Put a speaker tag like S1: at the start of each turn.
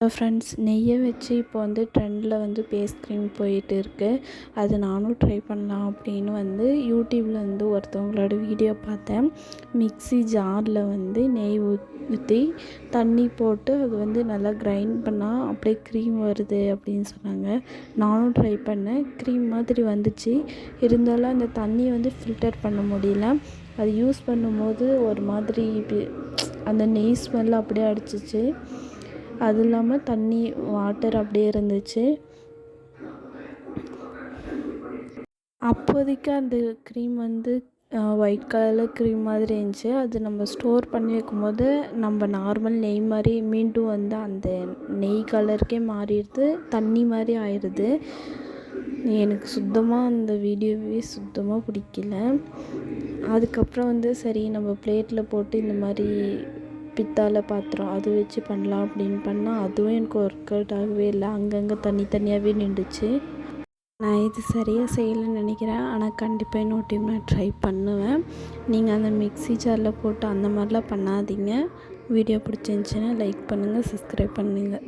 S1: Hello friends நெய்யை வச்சு இப்போ வந்து ட்ரெண்டில் வந்து ஃபேஸ் க்ரீம் போயிட்டு இருக்குது அது நானும் ட்ரை பண்ணலாம் அப்படின்னு வந்து யூடியூப்பில் வந்து ஒருத்தவங்களோட வீடியோ பார்த்தேன். மிக்ஸி ஜாரில் வந்து நெய் ஊற்றி தண்ணி போட்டு அது வந்து நல்லா கிரைண்ட் பண்ணால் அப்படியே க்ரீம் வருது அப்படின்னு சொன்னாங்க. நானும் ட்ரை பண்ணேன். க்ரீம் மாதிரி வந்துச்சு. இருந்தாலும் அந்த தண்ணியை வந்து ஃபில்டர் பண்ண முடியல. அது யூஸ் பண்ணும்போது ஒரு மாதிரி அந்த நெய் ஸ்மெல் அப்படியே அடிச்சிச்சு. அது இல்லாமல் தண்ணி வாட்டர் அப்படியே இருந்துச்சு. அப்போதைக்கு அந்த க்ரீம் வந்து ஒயிட் கலரில் க்ரீம் மாதிரி இருந்துச்சு. அது நம்ம ஸ்டோர் பண்ணி வைக்கும்போது நம்ம நார்மல் நெய் மாதிரி மீண்டும் வந்து அந்த நெய் கலருக்கே மாறிடுது. தண்ணி மாதிரி ஆயிடுது. எனக்கு சுத்தமாக அந்த வீடியோவே சுத்தமாக பிடிக்கல. அதுக்கப்புறம் வந்து சரி நம்ம பிளேட்டில் போட்டு இந்த மாதிரி பித்தளை பாத்திரம் அது வச்சு பண்ணலாம் அப்படின்னு பண்ணால் அதுவும் எனக்கு ஒர்க் அவுட் ஆகவே இல்லை. அங்கங்கே தனித்தனியாகவே நின்றுச்சு. நான் இது சரியாக செய்யலைன்னு நினைக்கிறேன். ஆனால் கண்டிப்பாக இன்னொரு டைம் நான் ட்ரை பண்ணுவேன். நீங்கள் அந்த மிக்ஸி ஜாரில் போட்டு அந்த மாதிரிலாம் பண்ணாதீங்க. வீடியோ பிடிச்சிருந்துச்சின்னா லைக் பண்ணுங்கள் சப்ஸ்கிரைப் பண்ணுங்கள்